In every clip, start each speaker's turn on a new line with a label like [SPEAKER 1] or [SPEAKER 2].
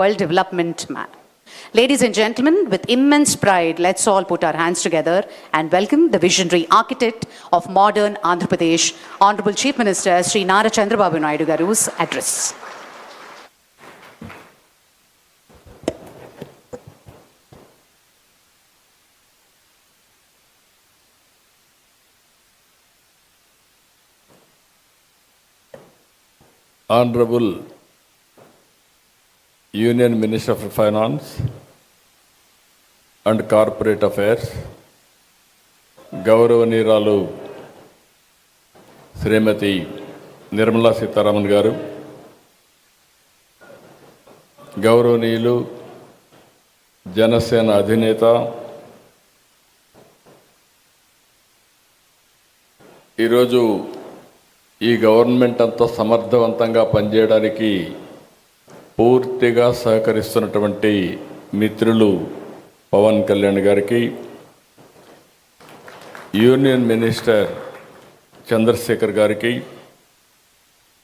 [SPEAKER 1] World Development Map. Ladies and gentlemen, with immense pride, let's all put our hands together and welcome the visionary architect of modern Andhra Pradesh, Honorable Chief Minister Sri Nara Chandrababu Naidu Garu's address.
[SPEAKER 2] Honorable union minister of finance and corporate affairs గౌరవనీయురాలు Shrimati Nirmala Sitharaman garu గౌరవనీయులు జనసేన అధినేత ఈరోజు ఈ government అంతా సమర్థవంతంగా పనిచేయడానికి పూర్తిగా సహకరిస్తున్నటువంటి మిత్రులు పవన్ కళ్యాణ్ గారికి యూనియన్ మినిస్టర్ చంద్రశేఖర్ గారికి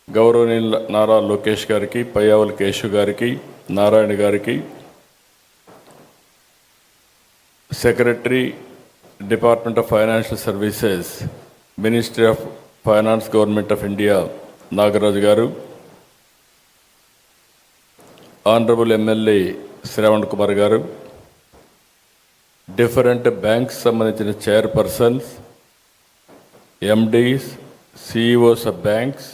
[SPEAKER 2] గౌరవనీయుల నారా లోకేష్ గారికి పయ్యావల్ కేశవ్ గారికి నారాయణ గారికి secretary department of financial services ministry of finance government of India Nagaraju garu honourable MLA Shravan Kumar garu different banks సంబంధించిన chairpersons MDs CEOs of banks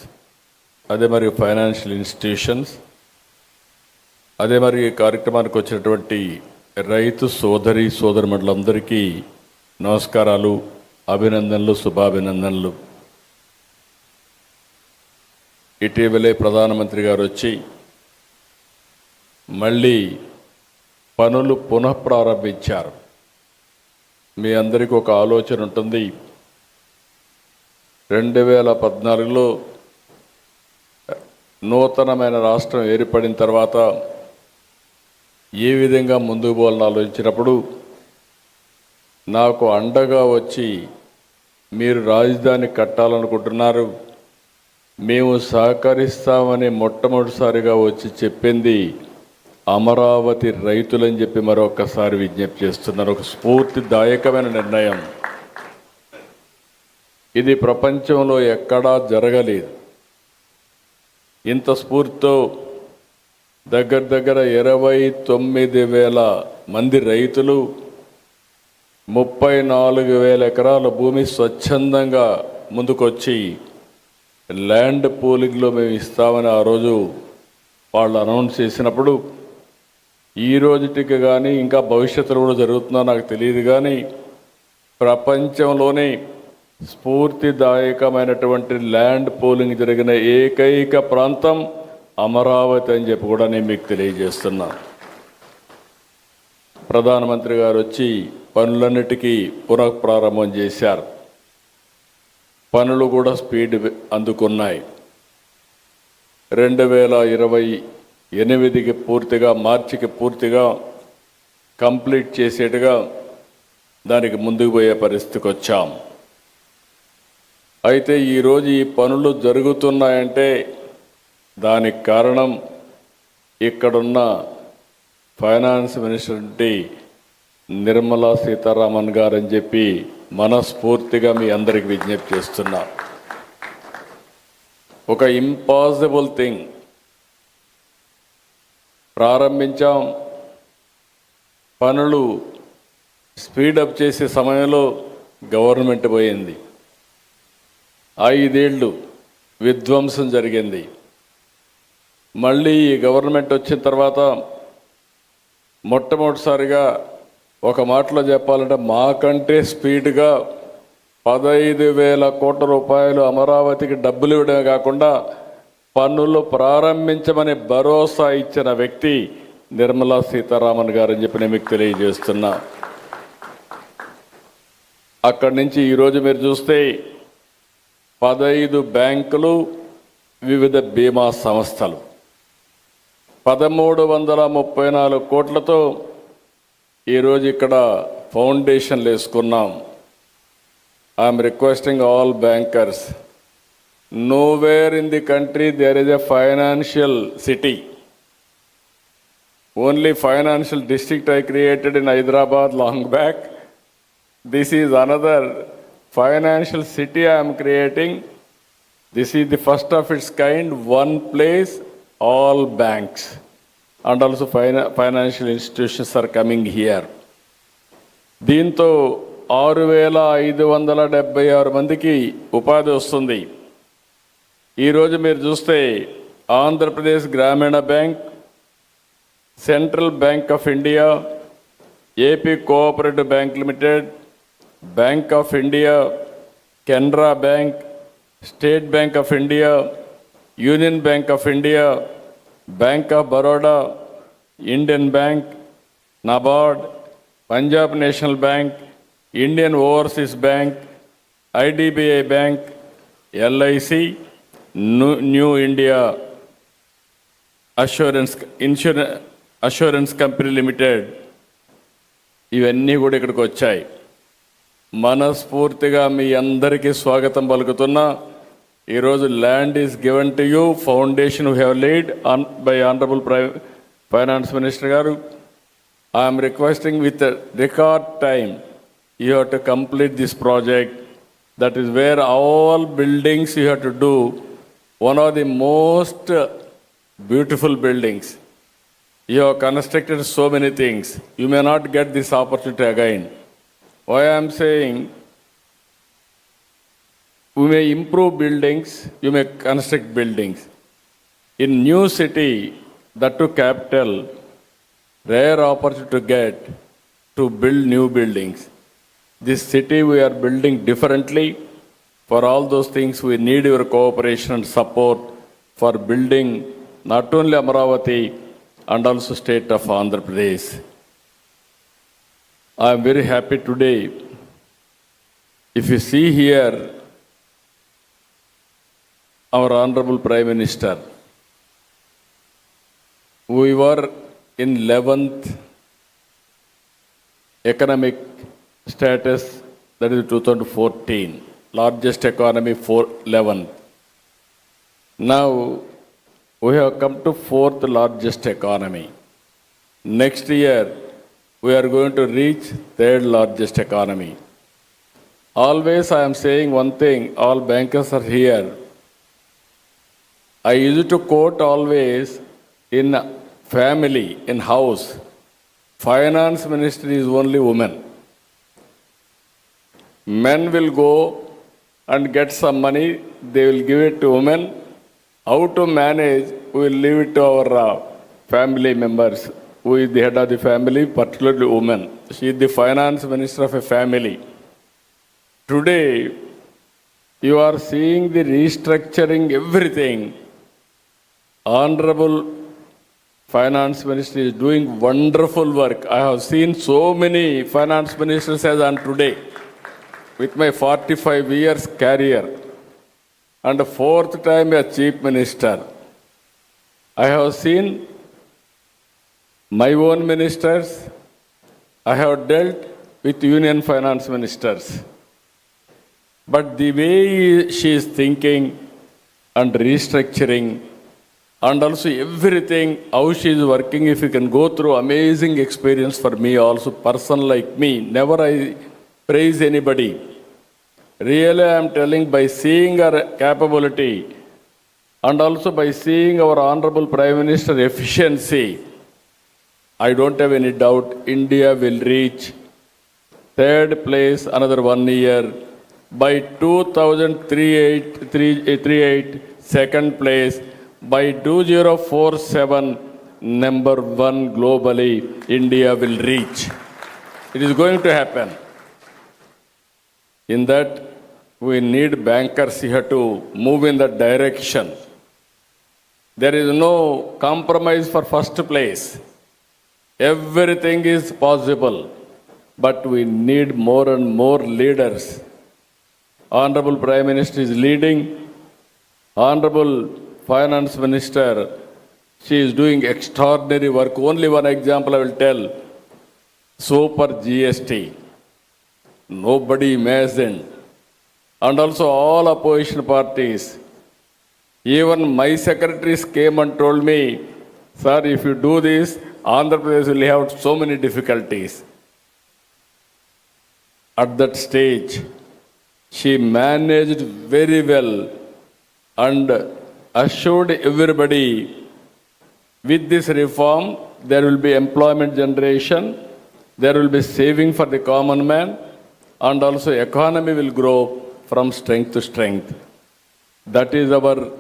[SPEAKER 2] అదే మరి ఫైనాన్షియల్ ఇన్స్టిట్యూషన్స్ అదే మరి ఈ కార్యక్రమానికి వచ్చినటువంటి రైతు సోదరి సోదరుమండలందరికీ నమస్కారాలు అభినందనలు శుభాభినందనలు. ఇటీవలే ప్రధానమంత్రి గారు వచ్చి మళ్ళీ పనులు పునఃప్రారంభించారు మీ అందరికీ ఒక ఆలోచన ఉంటుంది. రెండు వేల పద్నాలుగులో నూతనమైన రాష్ట్రం ఏర్పడిన తర్వాత ఏ విధంగా ముందుకు పోవాలని ఆలోచించినప్పుడు నాకు అండగా వచ్చి మీరు రాజధాని కట్టాలనుకుంటున్నారు. మేము సహకరిస్తామని మొట్టమొదటిసారిగా వచ్చి చెప్పింది అమరావతి రైతులని చెప్పి మరొకసారి విజ్ఞప్తి చేస్తున్నారు ఒక స్ఫూర్తిదాయకమైన నిర్ణయం. ఇది ప్రపంచంలో ఎక్కడా జరగలేదు. ఇంత స్ఫూర్తితో దగ్గర దగ్గర ఇరవై తొమ్మిది వేల మంది రైతులు ముప్పై నాలుగు వేల ఎకరాల భూమి స్వచ్ఛందంగా ముందుకొచ్చి ల్యాండ్ పూలింగ్లో మేము ఇస్తామని ఆ రోజు వాళ్ళు అనౌన్స్ చేసినప్పుడు ఈ రోజుటికి కానీ ఇంకా భవిష్యత్తులో కూడా జరుగుతుందో నాకు తెలియదు కానీ ప్రపంచంలోనే స్ఫూర్తిదాయకమైనటువంటి ల్యాండ్ పోలింగ్ జరిగిన ఏకైక ప్రాంతం అమరావతి అని చెప్పి కూడా నేను మీకు తెలియజేస్తున్నా. ప్రధానమంత్రి గారు వచ్చి పనులన్నిటికీ పునఃప్రారంభం చేశారు. పనులు కూడా స్పీడ్ అందుకున్నాయి. రెండు వేల ఇరవై ఎనిమిదికి పూర్తిగా మార్చికి పూర్తిగా కంప్లీట్ చేసేట్టుగా దానికి ముందుకు పోయే పరిస్థితికి వచ్చాం. అయితే ఈరోజు ఈ పనులు జరుగుతున్నాయంటే దానికి కారణం ఇక్కడున్న ఫైనాన్స్ మినిస్టర్ అంటే నిర్మలా సీతారామన్ గారు అని చెప్పి మనస్ఫూర్తిగా మీ అందరికి విజ్ఞప్తి చేస్తున్నా. ఒక ఇంపాసిబుల్ థింగ్ ప్రారంభించాం. పనులు స్పీడప్ చేసే సమయంలో గవర్నమెంట్ పోయింది. ఐదేళ్ళు విధ్వంసం జరిగింది. మళ్ళీ ఈ గవర్నమెంట్ వచ్చిన తర్వాత మొట్టమొదటిసారిగా ఒక మాటలో చెప్పాలంటే మాకంటే స్పీడ్గా పదహైదు వేల కోట్ల రూపాయలు అమరావతికి డబ్బులు ఇవ్వడమే కాకుండా పన్నులు ప్రారంభించమని భరోసా ఇచ్చిన వ్యక్తి నిర్మలా సీతారామన్ గారు అని చెప్పి నేను మీకు తెలియజేస్తున్నా. అక్కడి నుంచి ఈరోజు మీరు చూస్తే పదహైదు బ్యాంకులు వివిధ బీమా సంస్థలు. పదమూడు వందల ముప్పై నాలుగు కోట్లతో ఈరోజు ఇక్కడ ఫౌండేషన్లు వేసుకున్నాం. I'm requesting all bankers nowhere in the country there is a financial city only financial district I created in Hyderabad long back this is another financial city I'm creating this is the first of its kind one place all banks and also fina financial institutions are coming here దీంతో ఆరు వేల ఐదు వందల డెబ్బై ఆరు మందికి ఉపాధి వస్తుంది. यहजुर् चूस्ते Andhra Pradesh Grameena bank central bank of India AP co bank limited bank of India Canara bank state bank of India union bank of India bank of Baroda Indian bank NABARD Punjab national bank Indian overseas bank IDBI bank LIC new India assurance insurance assurance company limited ఇవన్నీ కూడా ఇక్కడికి వచ్చాయి. మనస్ఫూర్తిగా మీ అందరికీ స్వాగతం పలుకుతున్నా ఈరోజు land is given to you foundation we have lead on by honourable ప్రై finance minister garu. I'm requesting with record time you have to complete this project. That is where all buildings you have to do one of the most beautiful buildings. You have constructed so many things. You may not get this opportunity again. Why I am saying we may improve buildings, you may construct buildings. In new city, that to capital, rare opportunity to get to build new buildings. This city we are building differently. For all those things, we need your cooperation and support for building not only Amaravati and also state of Andhra Pradesh. I am very happy today. If you see here, our Honorable Prime Minister, we were in 11th economic status, that is 2014, largest economy 11th. Now, we have come to fourth largest economy. Next year, we are going to reach third largest economy. Always I am saying one thing, all bankers are here. I used to quote always in family, in house, finance minister is only woman. Men will go and get some money, they will give it to women. How to manage, we will leave it to our uh, family members. Who is the head of the family, particularly women. She is the finance minister of a family. Today, you are seeing the restructuring everything. Honorable finance minister is doing wonderful work. I have seen so many finance ministers as on today with my 45 years career and fourth time as chief minister. I have seen my own ministers. I have dealt with union finance ministers. But the way she is thinking and restructuring and also everything, how she is working, if you can go through amazing experience for me also, person like me, never I praise anybody. Really, I am telling by seeing her capability and also by seeing our Honorable Prime Minister efficiency, I don't have any doubt India will reach third place another one year. By 2038, second place. By 2047, number one globally, India will reach. It is going to happen. In that, we need bankers here to move in that direction. There is no compromise for first place. Everything is possible, but we need more and more leaders. Honorable Prime Minister is leading. Honorable Finance Minister, she is doing extraordinary work. Only one example I will tell. Super GST. Nobody imagined. And also all opposition parties. Even my secretaries came and told me, sir, if you do this, Andhra Pradesh will have so many difficulties. At that stage, she managed very well and assured everybody with this reform, there will be employment generation, there will be saving for the common man, and also economy will grow from strength to strength. That is our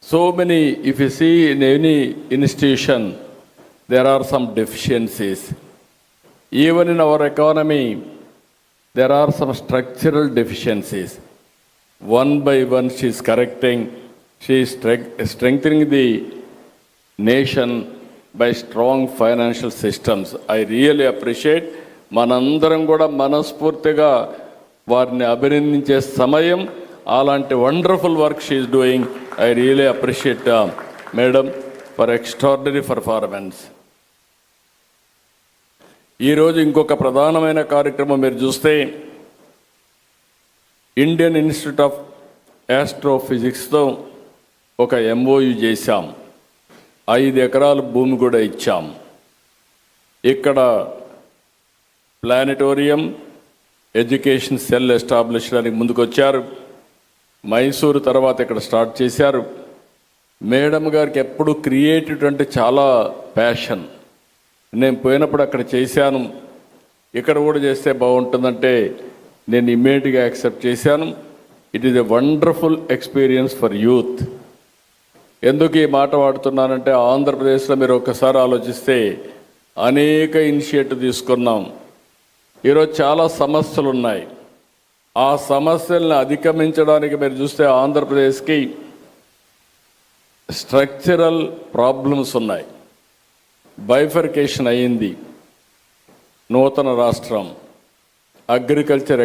[SPEAKER 2] so many. If you see in any institution, there are some deficiencies. Even in our economy, there are some structural deficiencies. One by one, she is correcting, she is strengthening the nation by strong financial systems. I really appreciate మనందరం కూడా మనస్ఫూర్తిగా వారిని అభినందించే సమయం అలాంటి wonderful work she's doing I really appreciate madam for extraordinary performance ఈరోజు ఇంకొక ప్రధానమైన కార్యక్రమం మీరు చూస్తే ఇండియన్ ఇన్స్టిట్యూట్ ఆఫ్ ఆస్ట్రోఫిజిక్స్తో ఒక ఎంఓయు చేశాం. ఐదు ఎకరాల భూమి కూడా ఇచ్చాం. ఇక్కడ ప్లానిటోరియం ఎడ్యుకేషన్ సెల్ ఎస్టాబ్లిష్ చేయడానికి ముందుకొచ్చారు. మైసూరు తర్వాత ఇక్కడ స్టార్ట్ చేశారు. మేడం గారికి ఎప్పుడు క్రియేటివ్ అంటే చాలా ప్యాషన్. నేను పోయినప్పుడు అక్కడ చేశాను. ఇక్కడ కూడా చేస్తే బాగుంటుందంటే నేను ఇమ్మీడియట్గా యాక్సెప్ట్ చేశాను. It is a wonderful experience for youth ఎందుకు ఈ మాట వాడుతున్నానంటే ఆంధ్రప్రదేశ్లో మీరు ఒక్కసారి ఆలోచిస్తే అనేక ఇనిషియేటివ్ తీసుకున్నాం. ఈరోజు చాలా సమస్యలు ఉన్నాయి ఆ సమస్యలను అధిగమించడానికి మీరు చూస్తే ఆంధ్రప్రదేశ్కి స్ట్రక్చరల్ ప్రాబ్లమ్స్ ఉన్నాయి. బైఫర్కేషన్ అయ్యింది. నూతన రాష్ట్రం. అగ్రికల్చర్